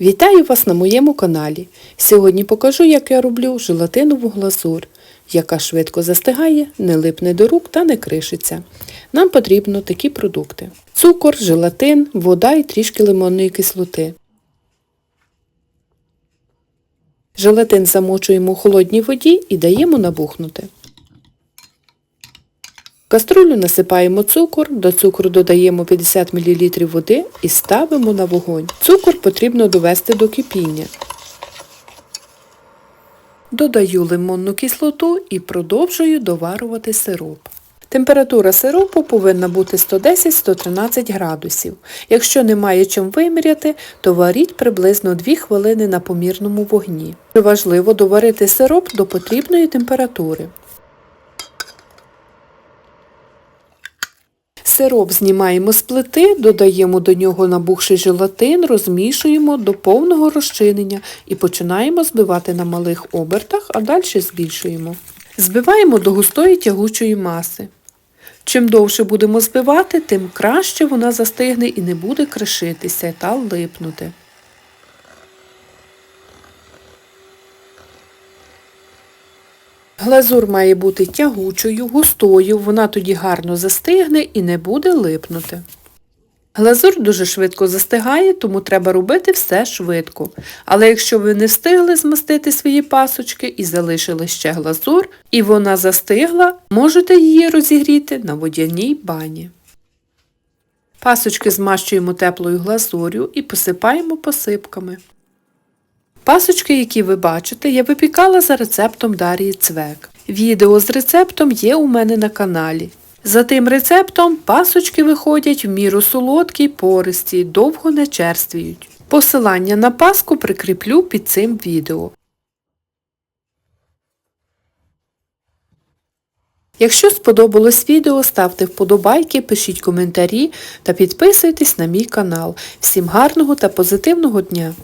Вітаю вас на моєму каналі. Сьогодні покажу, як я роблю желатинову глазур, яка швидко застигає, не липне до рук та не кришиться. Нам потрібно такі продукти. Цукор, желатин, вода і трішки лимонної кислоти. Желатин замочуємо у холодній воді і даємо набухнути. В каструлю насипаємо цукор, до цукру додаємо 50 мл води і ставимо на вогонь. Цукор потрібно довести до кипіння. Додаю лимонну кислоту і продовжую доварювати сироп. Температура сиропу повинна бути 110-113 градусів. Якщо немає чим виміряти, то варіть приблизно 2 хвилини на помірному вогні. Важливо доварити сироп до потрібної температури. Сироп знімаємо з плити, додаємо до нього набухший желатин, розмішуємо до повного розчинення і починаємо збивати на малих обертах, а далі збільшуємо. Збиваємо до густої тягучої маси. Чим довше будемо збивати, тим краще вона застигне і не буде кришитися та липнути. Глазур має бути тягучою, густою, вона тоді гарно застигне і не буде липнути. Глазур дуже швидко застигає, тому треба робити все швидко. Але якщо ви не встигли змастити свої пасочки і залишили ще глазур, і вона застигла, можете її розігріти на водяній бані. Пасочки змащуємо теплою глазур'ю і посипаємо посипками. Пасочки, які ви бачите, я випікала за рецептом Дарії Цвек. Відео з рецептом є у мене на каналі. За тим рецептом пасочки виходять в міру солодкі, пористі, довго не черствіють. Посилання на паску прикріплю під цим відео. Якщо сподобалось відео, ставте вподобайки, пишіть коментарі та підписуйтесь на мій канал. Всім гарного та позитивного дня!